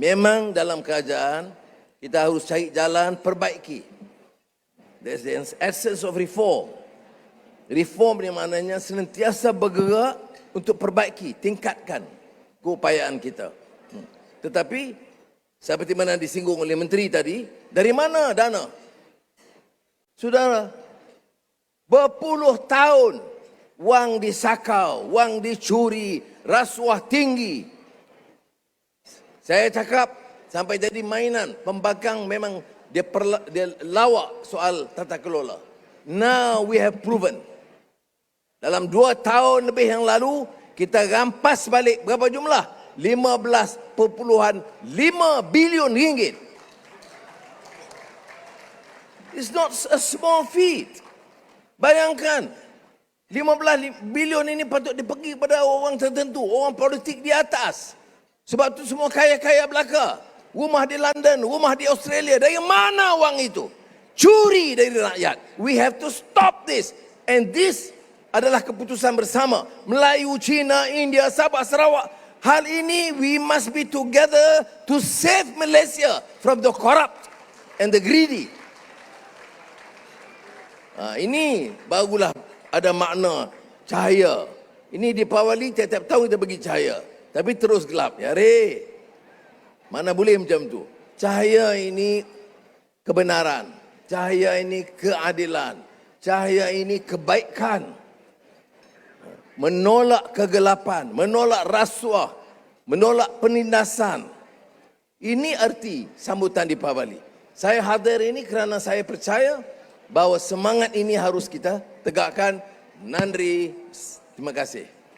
Memang dalam kerajaan kita harus cari jalan perbaiki. There's the essence of reform. Reform ni maknanya senantiasa bergerak untuk perbaiki, tingkatkan keupayaan kita. Hmm. Tetapi seperti mana disinggung oleh menteri tadi, dari mana dana? Saudara, berpuluh tahun wang disakau, wang dicuri, rasuah tinggi. Saya cakap sampai jadi mainan, pembangkang memang dia, perla, dia lawak soal tata kelola. Now we have proven. Dalam dua tahun lebih yang lalu, kita rampas balik berapa jumlah? 15.5 bilion ringgit. It's not a small feat. Bayangkan, 15 bilion ini patut dipergi kepada orang tertentu, orang politik di atas. Sebab tu semua kaya-kaya belaka. Rumah di London, rumah di Australia. Dari mana wang itu? Curi dari rakyat. We have to stop this. And this adalah keputusan bersama Melayu, Cina, India, Sabah, Sarawak. Hal ini we must be together to save Malaysia from the corrupt and the greedy. Ha, ini barulah ada makna cahaya. Ini di Pawali tiap-tiap tahun kita bagi cahaya. Tapi terus gelap. Ya, re. Mana boleh macam tu? Cahaya ini kebenaran. Cahaya ini keadilan. Cahaya ini kebaikan menolak kegelapan, menolak rasuah, menolak penindasan. Ini arti sambutan di Pabali. Saya hadir ini kerana saya percaya bahawa semangat ini harus kita tegakkan. Nandri, terima kasih.